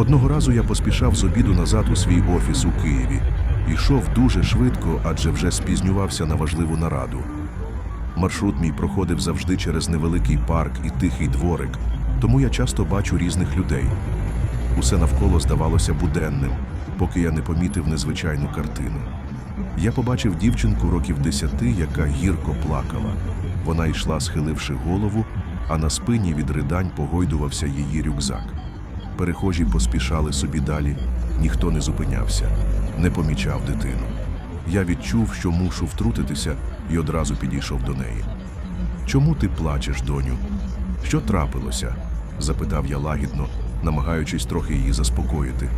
Одного разу я поспішав з обіду назад у свій офіс у Києві. Йшов дуже швидко, адже вже спізнювався на важливу нараду. Маршрут мій проходив завжди через невеликий парк і тихий дворик, тому я часто бачу різних людей. Усе навколо здавалося буденним, поки я не помітив незвичайну картину. Я побачив дівчинку років десяти, яка гірко плакала. Вона йшла, схиливши голову, а на спині від ридань погойдувався її рюкзак. Перехожі поспішали собі далі, ніхто не зупинявся, не помічав дитину. Я відчув, що мушу втрутитися, і одразу підійшов до неї. Чому ти плачеш, доню? Що трапилося? запитав я лагідно, намагаючись трохи її заспокоїти.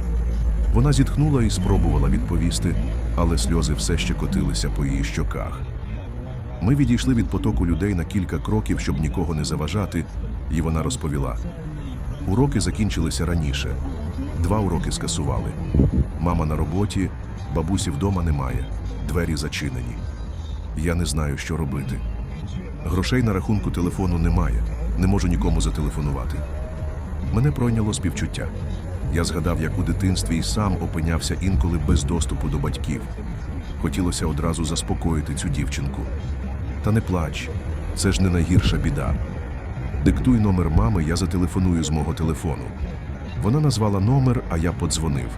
Вона зітхнула і спробувала відповісти, але сльози все ще котилися по її щоках. Ми відійшли від потоку людей на кілька кроків, щоб нікого не заважати, і вона розповіла. Уроки закінчилися раніше. Два уроки скасували. Мама на роботі, бабусі вдома немає, двері зачинені. Я не знаю, що робити. Грошей на рахунку телефону немає, не можу нікому зателефонувати. Мене пройняло співчуття. Я згадав, як у дитинстві і сам опинявся інколи без доступу до батьків. Хотілося одразу заспокоїти цю дівчинку. Та не плач, це ж не найгірша біда. Диктуй номер мами, я зателефоную з мого телефону. Вона назвала номер, а я подзвонив.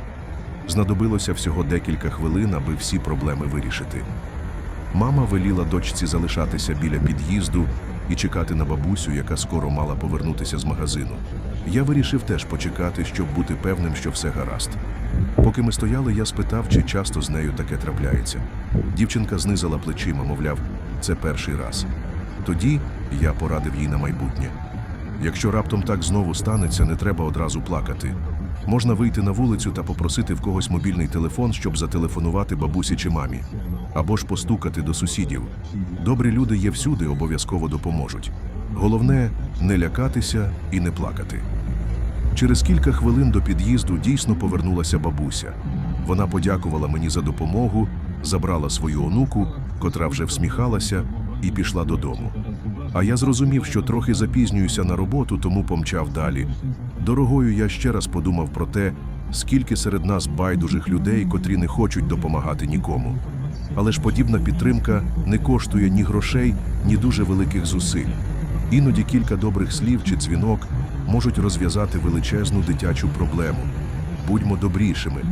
Знадобилося всього декілька хвилин, аби всі проблеми вирішити. Мама веліла дочці залишатися біля під'їзду і чекати на бабусю, яка скоро мала повернутися з магазину. Я вирішив теж почекати, щоб бути певним, що все гаразд. Поки ми стояли, я спитав, чи часто з нею таке трапляється. Дівчинка знизила плечима, мовляв, це перший раз. Тоді я порадив їй на майбутнє. Якщо раптом так знову станеться, не треба одразу плакати. Можна вийти на вулицю та попросити в когось мобільний телефон, щоб зателефонувати бабусі чи мамі, або ж постукати до сусідів. Добрі люди є всюди, обов'язково допоможуть. Головне не лякатися і не плакати. Через кілька хвилин до під'їзду дійсно повернулася бабуся. Вона подякувала мені за допомогу, забрала свою онуку, котра вже всміхалася, і пішла додому. А я зрозумів, що трохи запізнююся на роботу, тому помчав далі. Дорогою я ще раз подумав про те, скільки серед нас байдужих людей, котрі не хочуть допомагати нікому. Але ж подібна підтримка не коштує ні грошей, ні дуже великих зусиль. Іноді кілька добрих слів чи дзвінок можуть розв'язати величезну дитячу проблему. Будьмо добрішими.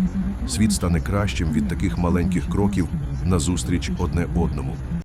Світ стане кращим від таких маленьких кроків назустріч одне одному.